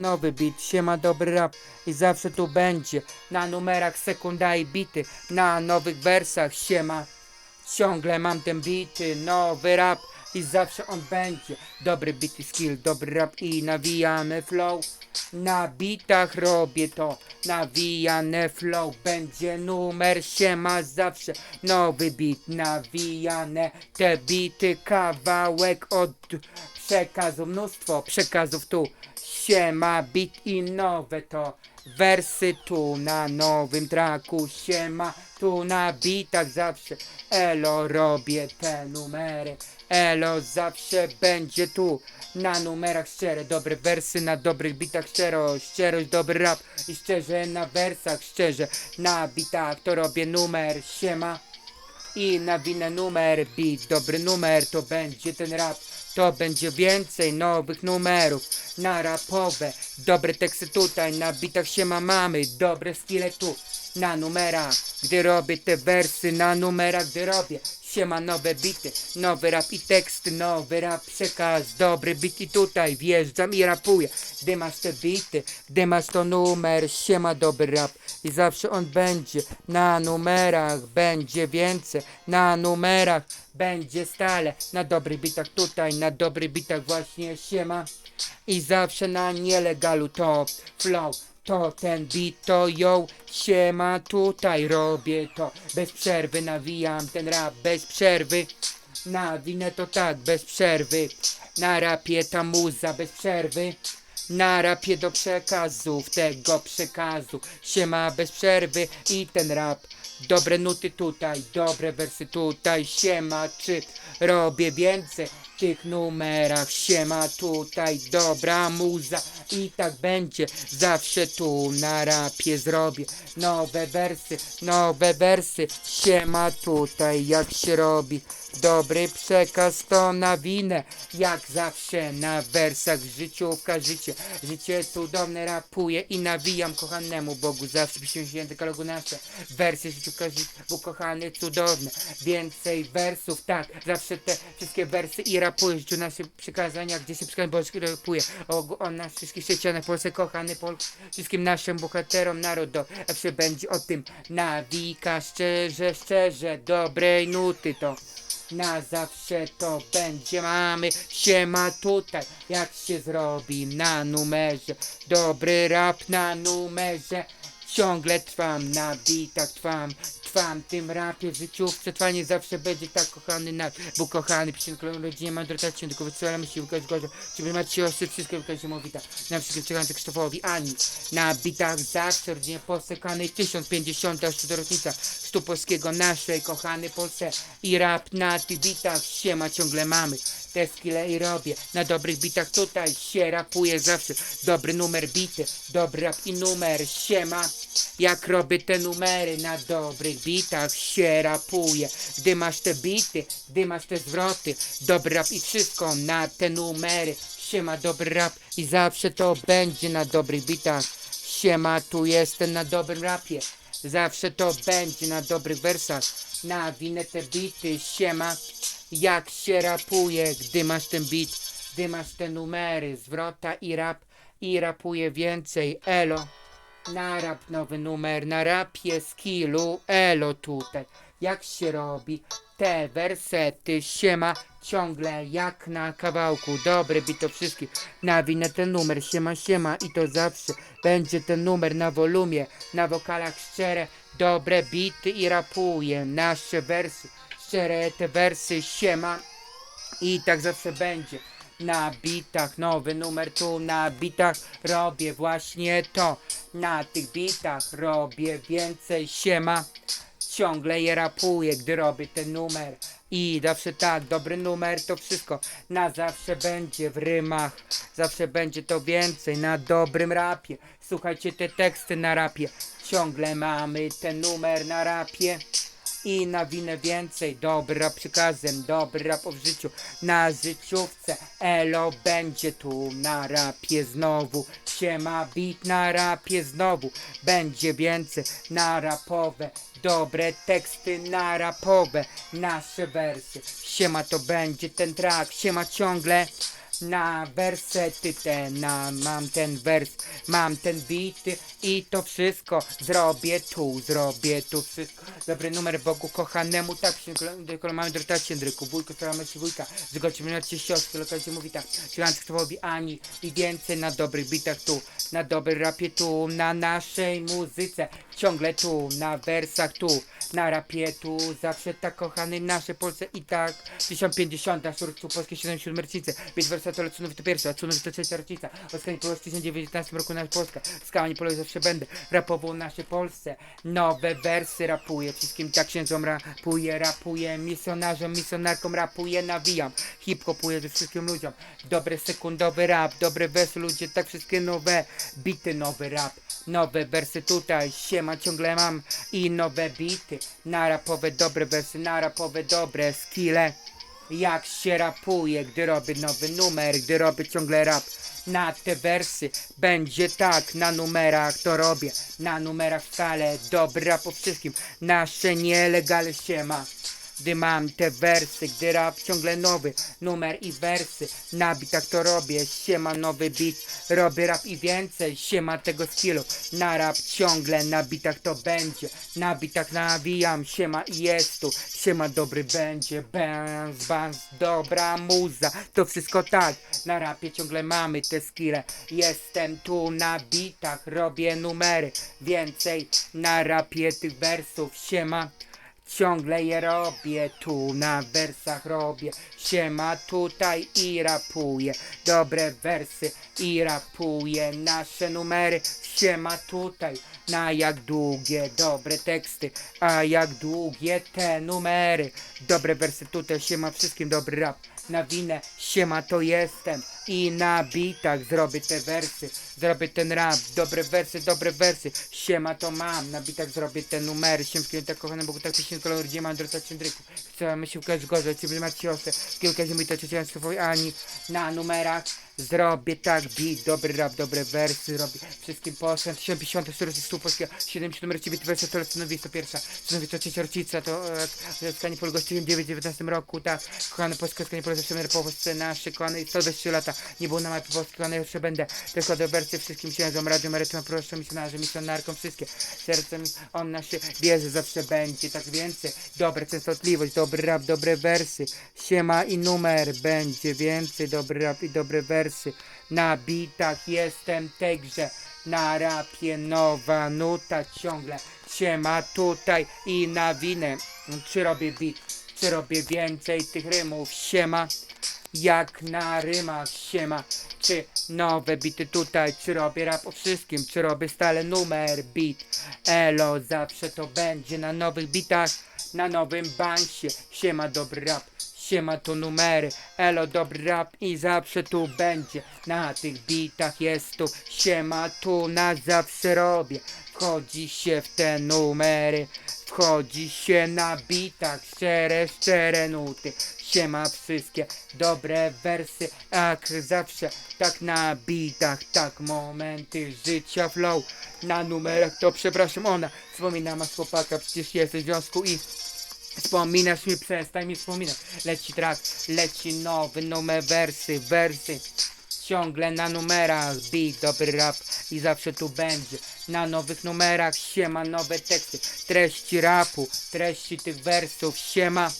Nowy beat, siema dobry rap i zawsze tu będzie. Na numerach sekunda i bity Na nowych wersach siema. Ciągle mam ten bity, nowy rap i zawsze on będzie. Dobry beat i skill, dobry rap i nawijany flow. Na bitach robię to, nawijane flow. Będzie numer, siema zawsze Nowy beat, nawijane. Te bity Kawałek od przekazu, mnóstwo przekazów tu Siema, beat i nowe to Wersy tu na nowym traku Siema, tu na bitach zawsze Elo robię te numery. Elo zawsze będzie tu Na numerach szczere, dobre wersy Na dobrych bitach szczerość Szczerość, dobry rap i szczerze na wersach Szczerze, na bitach to robię numer Siema. I nawinę numer, beat, dobry numer, to będzie ten rap. To będzie więcej nowych numerów na rapowe. Dobre teksty tutaj, na bitach się ma mamy, dobre skille tu, na numerach. Gdy robię te wersy, na numerach, gdy robię. Siema nowe bity, nowy rap i teksty, nowy rap przekaz, dobry bit i tutaj wjeżdżam i rapuję. Gdy masz te bity, gdy masz to numer, siema dobry rap i zawsze on będzie na numerach, będzie więcej na numerach, będzie stale na dobrych bitach tutaj, na dobrych bitach właśnie siema i zawsze na nielegalu to flow. To ten beat, to ją siema tutaj robię to. Bez przerwy nawijam ten rap bez przerwy. Nawinę to tak bez przerwy. Na rapie ta muza bez przerwy. Na rapie do przekazów, tego przekazu. Siema bez przerwy i ten rap. Dobre nuty tutaj, dobre wersy tutaj. Siema, czy robię więcej tych numerach Siema tutaj, dobra muza. I tak będzie, zawsze tu na rapie zrobię Nowe wersy, nowe wersy Siema tutaj, jak się robi. Dobry przekaz to nawinę Jak zawsze na wersach życiówka życie. Życie cudowne rapuję i nawijam kochanemu Bogu. Zawsze piszę się dekalogu nasze Wersy życiówka życie, Bóg kochany cudowne Więcej wersów, tak Zawsze te wszystkie wersy i rapuję Życiu nasze przykazania, gdzie się przykazania Bożych rapuje o, o nas wszystkich chrześcijanach Polsce kochany Pol Wszystkim naszym bohaterom narodu. Zawsze będzie o tym nawika Szczerze, szczerze, dobrej nuty to na zawsze to będzie. Mamy siema tutaj jak się zrobi na numerze? Dobry rap na numerze. Ciągle trwam na bitach trwam trwam tym rapie w życiówce trwanie zawsze będzie tak kochany nasz. Bo kochany przy rodzinie mam dotację tylko wysyłamy się wykaz gorzej ciebie macie siostry wszystko wykaz mowita na wszystkim czekający Krzysztofowi ani na bitach. Zawsze rodzinie posekanej 1050 rocznica sztu polskiego naszej kochany Polsce. I rap na tych bitach siema ciągle mamy. Te skille i robię. Na dobrych bitach tutaj się rapuje zawsze. Dobry numer bity dobry rap i numer siema. Jak robię te numery na dobrych bitach się rapuje gdy masz te bity gdy masz te zwroty dobry rap i wszystko na te numery. Siema dobry rap i zawsze to będzie na dobrych bitach. Siema tu jestem na dobrym rapie zawsze to będzie na dobrych wersach nawinę te bity siema jak się rapuje, gdy masz ten beat, gdy masz te numery, zwrota i rap, i rapuje więcej, elo. Na rap nowy numer, na rapie skillu, elo tutaj. Jak się robi te wersety, siema, ciągle jak na kawałku. Dobry bit to wszystkich, nawinę ten numer, siema, siema i to zawsze będzie ten numer na wolumie, na wokalach szczere, dobre bity i rapuje nasze wersy szczere te wersy siema i tak zawsze będzie. Na bitach nowy numer tu na bitach. Robię właśnie to. Na tych bitach robię więcej siema ciągle je rapuję gdy robię ten numer. I zawsze tak, dobry numer to wszystko. Na zawsze będzie w rymach zawsze będzie to więcej na dobrym rapie. Słuchajcie te teksty na rapie. Ciągle mamy ten numer na rapie i nawinę więcej. Dobry rap przykazem, dobry rap o w życiu Na życiówce. Elo będzie tu na rapie znowu. Siema beat na rapie znowu. Będzie więcej na rapowe. Dobre teksty na rapowe. Nasze wersy Siema to będzie ten track. Siema ciągle na wersety te, na mam ten wers, mam ten bity i to wszystko zrobię tu, zrobię tu wszystko. Dobry numer Bogu kochanemu, tak się kol- mamy drotać Jędryku, wujko, staramy się wujka, zgodzie mnie się siostry, lokalnie mówi tak, Silansk Twowi Ani i więcej na dobrych bitach tu, na dobrym rapie tu, na naszej muzyce, ciągle tu, na wersach tu, na rapie tu, zawsze tak kochany nasze Polsce i tak. 1050, szurcu polskie 77 rocznicy, więc wersa to lecunów to pierwsza, a cunów to trzecia rocznica, Oskanie Polsce w 1919 roku na Polska, skałani Polsce zawsze będę, rapował nasze Polsce, nowe wersy rapuję, wszystkim tak księdzom rapuję, rapuję, misjonarzom, misjonarkom rapuję, nawijam, hip-hopuję ze wszystkim ludziom, dobry sekundowy rap, dobre wersy ludzie, tak wszystkie nowe. Bity, nowy rap, nowe wersy tutaj, siema ciągle mam. I nowe bity, na rapowe dobre wersy, na rapowe dobre skille, jak się rapuje, gdy robię nowy numer, gdy robię ciągle rap. Na te wersy będzie tak, na numerach to robię, na numerach wcale, dobry rap o wszystkim, nasze nielegale się ma. Gdy mam te wersy, gdy rap ciągle nowy, numer i wersy, na bitach to robię, siema nowy beat, robię rap i więcej, siema tego skillu, na rap ciągle, na bitach to będzie, na bitach nawijam, siema i jest tu, siema dobry będzie, bęz, bans, dobra muza, to wszystko tak, na rapie ciągle mamy te skille, jestem tu na bitach, robię numery, więcej na rapie tych wersów, siema. Ciągle je robię, tu na wersach robię, siema tutaj i rapuję, dobre wersy i rapuję, nasze numery, siema tutaj, na jak długie, dobre teksty, a jak długie te numery, dobre wersy tutaj, siema wszystkim, dobry rap, na winę, siema to jestem i na bitach zrobię te wersy, zrobię ten rap, dobre wersy, dobre wersy, siema to mam, na bitach zrobię te numery, siemskie tak kochane Bogu, tak tysiąc kolor, gdzie mam drota cendryku, chcę w gorzej, ciebie macie siostrę, kilka zimy to swojej Ani, na numerach, Zrobię tak beat, dobry rap, dobre wersy, robię. Wszystkim poszłem, 1050, 40 stóp polskiego, 70 numer ciebie, wersja to stanowi to pierwsza, stanowi to trzecia rocznica, to e, skanie polu gościłem 9 w 19 roku, tak, kochane polskie skanie polu zawsze będę po nasze, kochane 120 lata, nie było na mapie polskiej, kochane jeszcze będę, tylko do wersy wszystkim księżom, radiom, erytrom, proszę, misjonarzom, misjonarkom, wszystkie, sercem on nasze wierzy zawsze będzie, tak więcej, dobre częstotliwość, dobry rap, dobre wersy, siema i numer, będzie więcej, dobry rap i dobre wersy, na bitach jestem także, na rapie nowa nuta ciągle, siema tutaj i na winę, czy robię beat, czy robię więcej tych rymów, siema, jak na rymach, siema, czy nowe bity tutaj, czy robię rap o wszystkim, czy robię stale numer, beat, elo, zawsze to będzie na nowych bitach, na nowym bansie, siema dobry rap, siema to numery, elo dobry rap i zawsze tu będzie, na tych bitach jest tu, siema tu na zawsze robię, wchodzi się w te numery, wchodzi się na bitach, szczere, szczere nuty, siema wszystkie dobre wersy, jak zawsze, tak na bitach, tak momenty życia flow, na numerach to przepraszam ona, wspomina masz chłopaka, przecież jesteś w związku i Wspominasz mi, przestań mi wspominać. Leci track, leci nowy numer wersy, wersy. Ciągle na numerach, beat, dobry rap i zawsze tu będzie. Na nowych numerach, siema, nowe teksty, treści rapu, treści tych wersów, siema.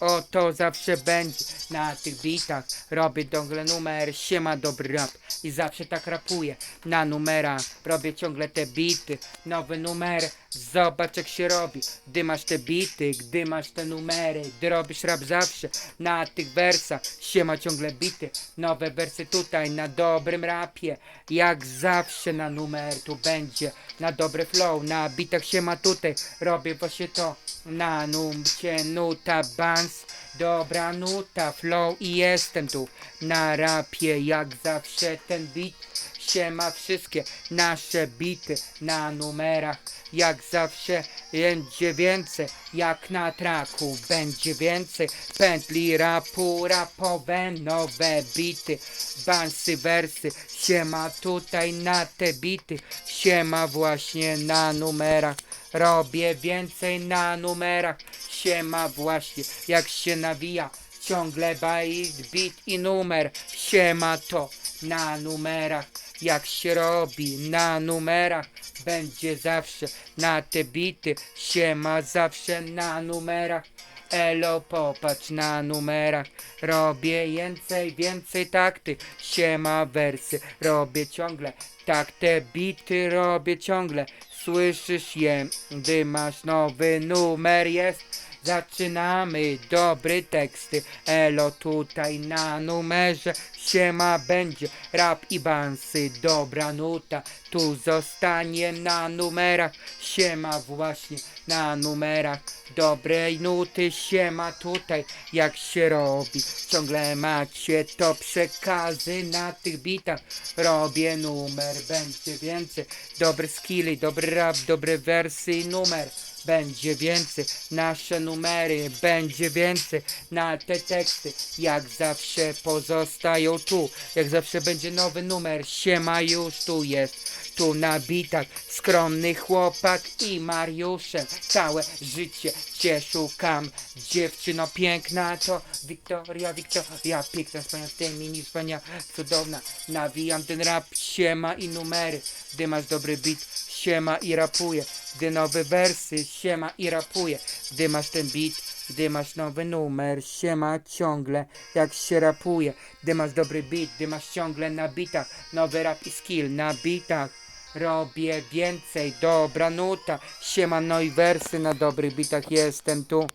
O to zawsze będzie na tych bitach. Robię ciągle numer, siema, dobry rap. I zawsze tak rapuję. Na numerach robię ciągle te bity, nowy numer. Zobacz jak się robi, gdy masz te bity, gdy masz te numery, gdy robisz rap zawsze na tych wersach, siema ciągle bity, nowe wersy tutaj na dobrym rapie, jak zawsze na numer tu będzie, na dobry flow, na bitach siema tutaj, robię właśnie to, na numcie nuta bans, dobra nuta, flow i jestem tu, na rapie jak zawsze ten beat, siema wszystkie nasze bity na numerach. Jak zawsze będzie więcej, jak na traku będzie więcej. Pętli rapu, rapowe, nowe bity, bansy, wersy, siema tutaj na te bity, siema właśnie na numerach, robię więcej na numerach, siema właśnie, jak się nawija, ciągle bajt, bit i numer, siema to na numerach, jak się robi na numerach, będzie zawsze na te bity, siema zawsze na numerach. Elo, popatrz na numerach, robię więcej, więcej takty, siema wersy, robię ciągle, tak te bity robię ciągle, słyszysz je, gdy masz nowy numer jest, zaczynamy, dobry teksty, elo tutaj na numerze, siema będzie, rap i bansy, dobra nuta, tu zostanie na numerach, siema właśnie na numerach, dobrej nuty, siema tutaj, jak się robi, ciągle macie to przekazy na tych bitach, robię numer, będzie więcej, dobre skilly, dobry rap, dobre wersy numer, będzie więcej, nasze numery, będzie więcej, na te teksty, jak zawsze pozostają tu, jak zawsze będzie nowy numer, siema już tu jest, tu na bitach, skromny chłopak i Mariuszem, całe życie cię szukam, dziewczyno piękna to Wiktoria, Wiktoria, piękna, wspaniała, tej mini wspaniała, cudowna, nawijam ten rap, siema i numery, gdy masz dobry beat, siema i rapuje, gdy nowe wersy, siema i rapuje, gdy masz ten beat, gdy masz nowy numer, siema ciągle, jak się rapuje, gdy masz dobry beat, gdy masz ciągle na bitach, nowy rap i skill na bitach, robię więcej, dobra nuta, siema no i wersy na dobrych bitach, jestem tu,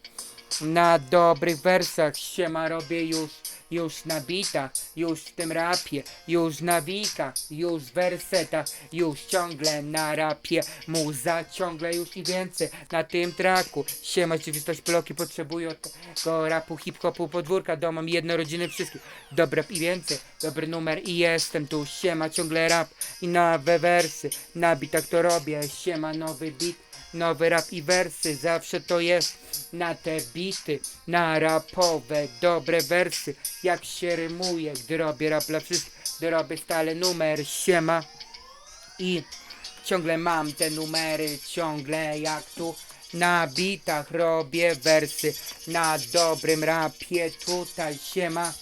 na dobrych wersach, siema robię już, już na już w tym rapie, już na wikach, już w wersetach, już ciągle na rapie, muza ciągle już i więcej na tym traku, siema rzeczywistość bloki potrzebują tego rapu, hip-hopu, podwórka, domom, jednorodziny, wszystkich, dobra i więcej, dobry numer i jestem tu, siema ciągle rap i nowe wersy, na bitach to robię, siema nowy beat, Nowy rap i wersy, zawsze to jest na te bity, na rapowe, dobre wersy, jak się rymuje, gdy robię rap dla wszystkich, gdy robię stale numer, siema. I ciągle mam te numery, ciągle jak tu na bitach robię wersy, na dobrym rapie tutaj siema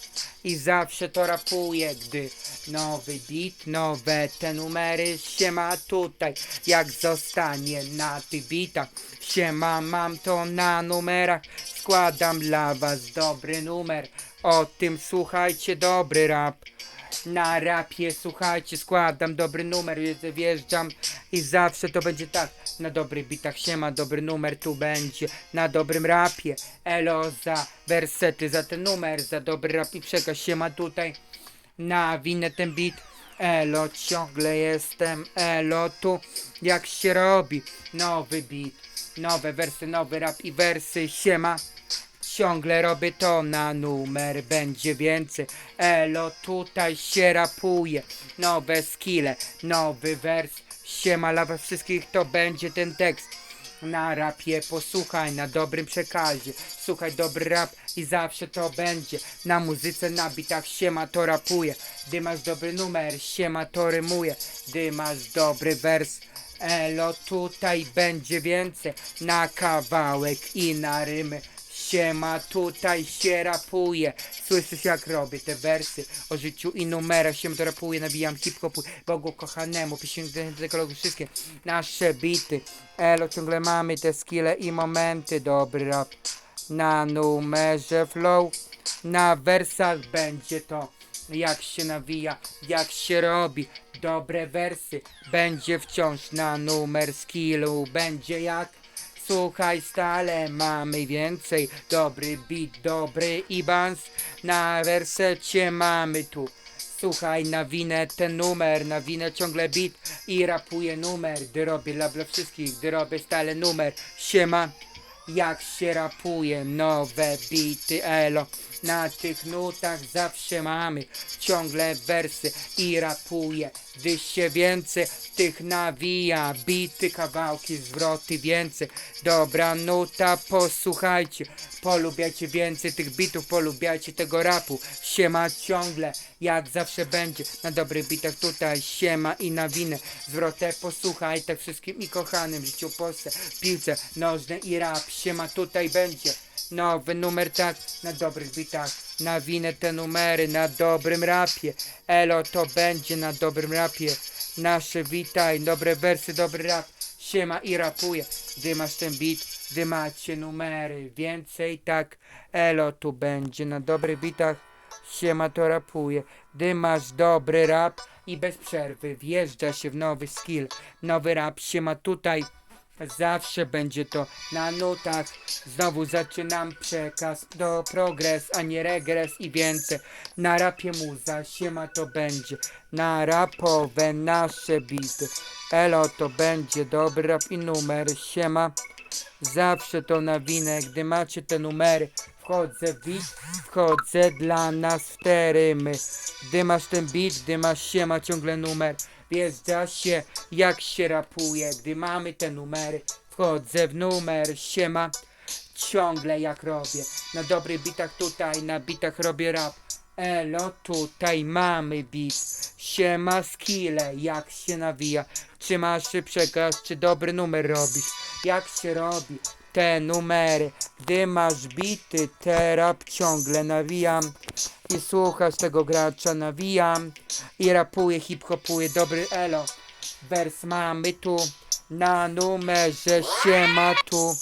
i zawsze to rapuję, gdy nowy beat, nowe te numery, siema tutaj, jak zostanie na tych bitach, siema mam to na numerach, składam dla was dobry numer, o tym słuchajcie dobry rap. Na rapie, słuchajcie, składam dobry numer, wjeżdżam i zawsze to będzie tak. Na dobrych bitach siema, dobry numer tu będzie. Na dobrym rapie, elo za wersety, za ten numer, za dobry rap i przekaz siema tutaj. Na winę ten beat, elo ciągle jestem, elo tu, jak się robi. Nowy beat, nowe wersy, nowy rap i wersy, siema. Ciągle robię to na numer, będzie więcej. Elo, tutaj się rapuje. Nowe skille, nowy wers. Siema dla was wszystkich, to będzie ten tekst. Na rapie posłuchaj, na dobrym przekazie. Słuchaj dobry rap i zawsze to będzie. Na muzyce, na bitach siema to rapuje. Gdy masz dobry numer, siema to rymuje. Gdy masz dobry wers. Elo, tutaj będzie więcej. Na kawałek i na rymy. Siema, tutaj się rapuje. Słyszysz jak robię te wersy o życiu i numerach. Się to rapuje, nawijam hip-hopu Bogu kochanemu, pieśń tego wszystkie nasze bity. Elo, ciągle mamy te skille i momenty, dobry rap. Na numerze flow, na wersach będzie to. Jak się nawija, jak się robi, dobre wersy. Będzie wciąż na numer skillu, będzie jak Słuchaj stale, mamy więcej. Dobry beat, dobry i bans. Na wersecie mamy tu Słuchaj na winę ten numer Na winę ciągle beat I rapuję numer. Gdy robię dla wszystkich Gdy robię stale numer. Siema jak się rapuje nowe bity elo Na tych nutach zawsze mamy ciągle wersy i rapuje Gdy się więcej. Tych nawija Bity kawałki, zwroty więcej. Dobra nuta, posłuchajcie Polubiajcie więcej tych bitów, polubiajcie tego rapu. Siema ciągle, jak zawsze będzie Na dobrych bitach. Tutaj siema i na winę. Zwrotę posłuchaj tak wszystkim i kochanym w życiu Polsce Piłce nożnej i rap, siema tutaj będzie Nowy numer tak, na dobrych bitach. Nawinę te numery na dobrym rapie. Elo to będzie na dobrym rapie. Nasze witaj, dobre wersy, dobry rap. Siema i rapuje. Gdy masz ten beat, gdy macie numery. Więcej tak, elo tu będzie na dobrych bitach. Siema to rapuje. Gdy masz dobry rap i bez przerwy wjeżdża się w nowy skill. Nowy rap siema tutaj. Zawsze będzie to na nutach. Znowu zaczynam przekaz do progres, a nie regres i więcej. Na rapie muza, siema to będzie. Na rapowe nasze bity. Elo to będzie dobry rap i numer. Siema. Zawsze to nawinę, gdy macie te numery. Wchodzę w beat, wchodzę dla nas w te rymy. Gdy masz ten beat, gdy masz siema ciągle numer. Wjeżdża się jak się rapuje, gdy mamy te numery. Wchodzę w numer, siema. Ciągle jak robię. Na dobrych bitach tutaj, na bitach robię rap. Elo, tutaj mamy beat. Siema skille, jak się nawija. Czy masz przekaz, czy dobry numer robisz? Jak się robi te numery? Gdy masz bity, te rap ciągle nawijam. I słuchasz tego gracza, nawijam. I rapuję, hip-hopuję, dobry elo. Wers mamy tu, na numerze siema tu.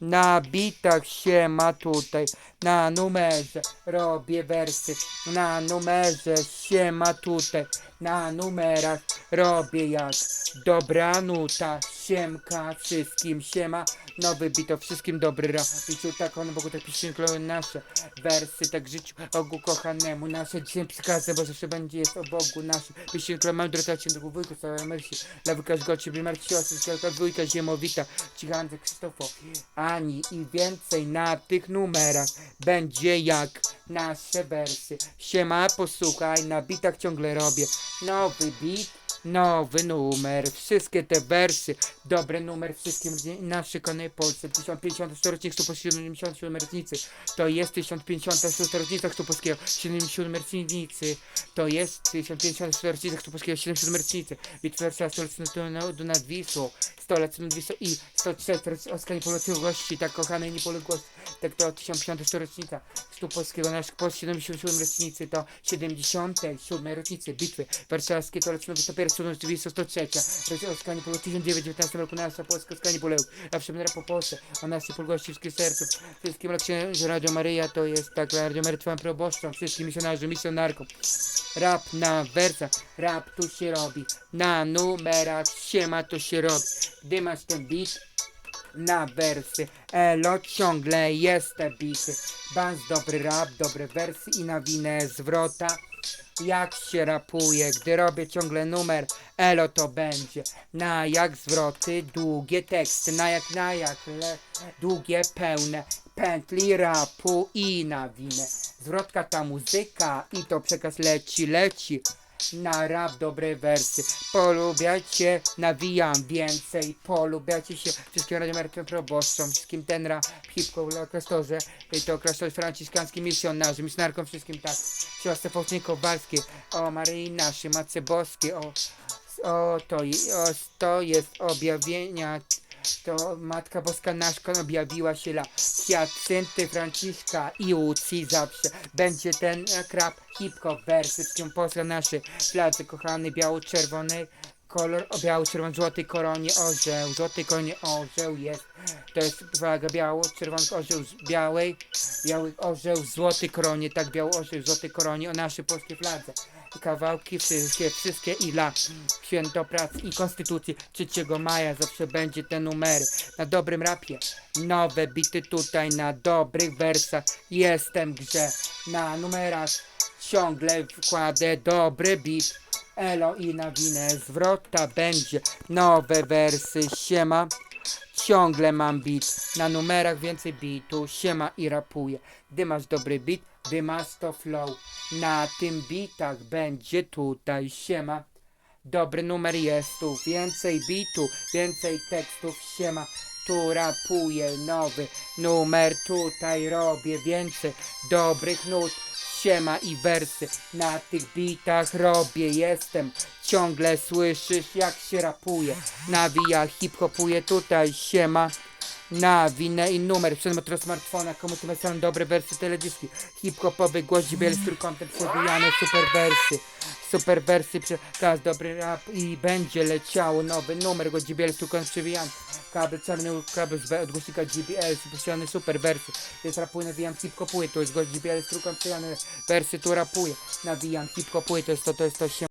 Na bitach się ma tutaj, na numerze robię wersy, na numerze się ma tutaj, na numerach robię jak dobra nuta, siemka wszystkim, siema, nowy bit o wszystkim dobry rap, życiu tak on Bogu tak piszczynkowe nasze wersy, tak życiu Bogu kochanemu, nasze dzisiaj przekazy, bo zawsze będzie jest o Bogu naszym, piszczynkowe mam drotacie do wujku, całe mersi, dla wujka zgoci, blimarci siostry, skierka dwójka ziemowita, cichance Krzysztofo, ani i więcej na tych numerach. Będzie jak nasze wersy. Siema, posłuchaj, na bitach ciągle robię. Nowy beat, nowy numer. Wszystkie te wersy, dobry numer wszystkim naszej konej Polsce. 1054 rocznik po 77 rocznicy. To jest 1056 rocznica Chrztu Polskiego, 77 rocznicy. To jest 1054 rocznica Chrztu Polskiego, 77 rocznicy. Bitwa stolec do nad Wisłą, stolec nad Wisłą i 104 Oskar Niepodległości, tak kochanej niepodległości. Tak to 1054 rocznica Chrztu Polskiego, nasz po 77 rocznicy to 77 rocznicy bitwy warszawskiej, to lecimy wystąpienie 103, rocznica Oskar Niepodległości w 1919 roku nasza Polska Oskar Niepodległość. Zawsze będę po Polsce, o naszej podłości wszystkich serców, wszystkim lekcjom, że Radio Maryja to jest tak, Radio Maryja twoją proboszczą, wszystkim misjonarzom, misjonarkom. Rap na wersach, rap tu się robi, na numerach siema to się robi. Gdy masz ten beat, na wersy. Elo ciągle jestem bity. Bans dobry rap, dobre wersy i na winę zwrota. Jak się rapuje, gdy robię ciągle numer, elo to będzie. Na jak zwroty, długie teksty, na jak na jak, le, długie pełne pętli rapu i na winę. Zwrotka ta muzyka i to przekaz leci, leci. Na rap dobre wersy, polubiacie, nawijam więcej, polubiacie się. Wszystkim radiomerkiem proboszczom, wszystkim ten rap, hip-hop, klasztorze, i to klasztor franciszkański misjonarzy, misjonarkom wszystkim tak, siostrze Faustynie Kowalskiej, o Maryi naszej, Matce Boskiej, o, o, to, o, to jest objawienia, to Matka Boska Naszka objawiła się dla Hiacynty, Franciszka i Łucji zawsze. Będzie ten e, krab hip-hop, wersy, w tym Polska nasze fladze kochany, biało-czerwony kolor, o biało-czerwony, złoty koronie orzeł, złoty koronie orzeł jest, to jest flaga biało-czerwony orzeł z białej, biały orzeł, złoty koronie, tak biały orzeł, złoty koronie. O naszej polskiej fladze. Kawałki wszystkie, wszystkie i dla świętopracy i konstytucji 3 maja zawsze będzie te numery na dobrym rapie. Nowe bity tutaj na dobrych wersach. Jestem grze na numerach. Ciągle wkładę dobry beat. Elo i na winę zwrota będzie nowe wersy. Siema. Ciągle mam beat, na numerach więcej beatu, siema i rapuję. Gdy masz dobry beat, gdy masz to flow, na tym beatach będzie tutaj siema. Dobry numer jest tu, więcej bitu, więcej tekstów, siema. Tu rapuję nowy numer, tutaj robię więcej dobrych nut, siema i wersy. Na tych bitach robię, jestem, ciągle słyszysz jak się rapuje. Nawija, hip-hopuje tutaj, siema. Na winę i numer, przedmiot smartfona, komu to są dobre wersy teledyski, hip-hopowy, JBL z trójkątem przewijane, super wersy, super wersy, przekaz, dobry rap i będzie leciało nowy numer, JBL z trójkątem przewijany, kabel czarny, kabel z od głośnika JBL, posiadane super wersy, jest rapuję, nawijam hip-hopuję, to jest głos JBL z trójkątem przewijane, wersy tu rapuję, nawijam hip-hopuję, to jest to, to jest to się